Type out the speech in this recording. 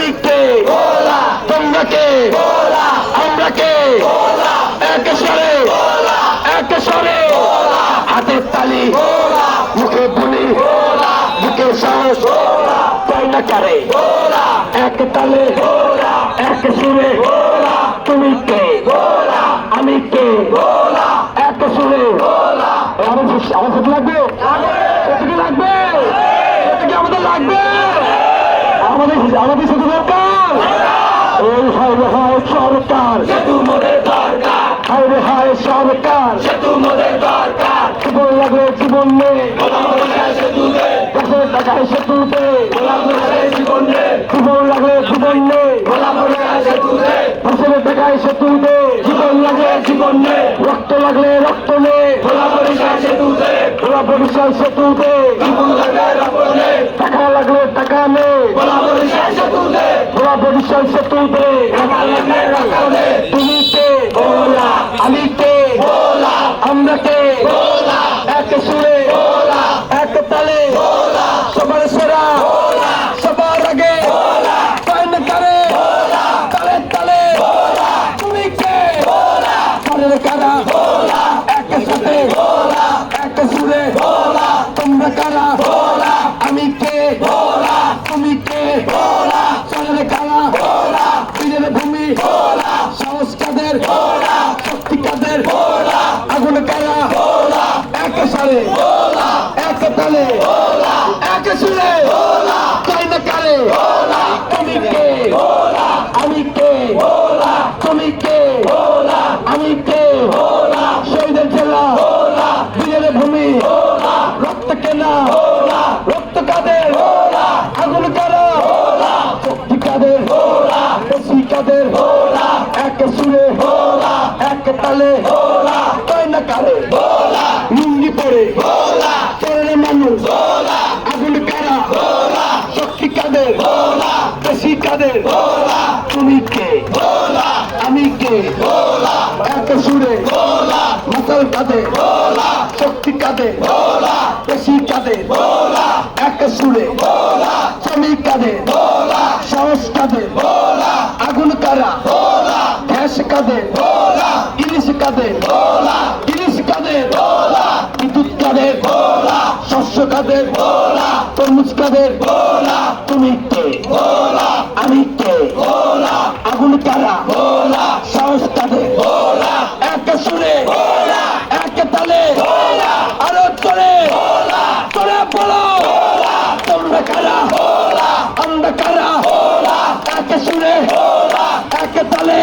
আমি কে তোমরা কে আমরা কে এক স্বরে। এক স্বরে। হাতের তালি। মুখে বুলি। বুকে সাহস। তাই না কারে এক তালে। এক সুরে। তুমি কে আমি কে এক সুরে। আমার সাথে লাগবে সেটা লাগবে সেটা কি আমাদের লাগবে আমাদের আমাদের সাথে দরকার। এই হায় রে হায় সরকার। হায় রে হায় সরকার। জীবন লাগলে জীবন নেই। টাকায় জীবন লাগলে জীবন নেই। দেশের টাকায় সেতুতে জীবন লাগলে জীবন নেই রক্ত লাগলে রক্ত নেই খোলা পরিষ্কার সেতুতে টাকা লাগলে টাকা নেই পরিষ্কার সেতুতে তুমি কে? আমি কে? আমরা কে? এক সুরে, এক তালে। সবার সেরা, সবার আগে। করে তালে তালে। তুমি কে? কারের কারা এক এক সুরে, তোমরা কারা আমি কে তুমি কে চলের কারা বীরের ভূমি সাহস কাদের শক্তি কাদের আগুন কারা সারে এক তালে এক সুরে। তাই না কারে তুমি কে? আমি কে? তুমি কে? আমি কে? শহীদের জেলা। বীরের ভূমি। রক্ত কেনা। রক্ত কাদের? আগুন কারা? শক্তি কাদের? বেশি কাদের? এক সুরে। এক তালে। তাই না কারে। মানুষ। আগুন কারা? শক্তি কাদের? বেশি কাদের? তুমি কে? আমি কে? এক সুরে। মাতাল কাদের? শক্তি কাদের? বেশি কাদের? এক সুরে। কাদের? সাহস কাদের? আগুন কারা? গ্যাস কাদের ইলিশ কাদের ইলিশ কাদের বিদ্যুৎ কাদের শস্য কাদের তরমুজ কাদের তুমি কে আমি কে আগুন কারা সাহস কাদের এক সুরে। এক তালে। আরও চলে চলে বলো। তোমরা কারা? আমরা কারা? এক সুরে। এক তালে।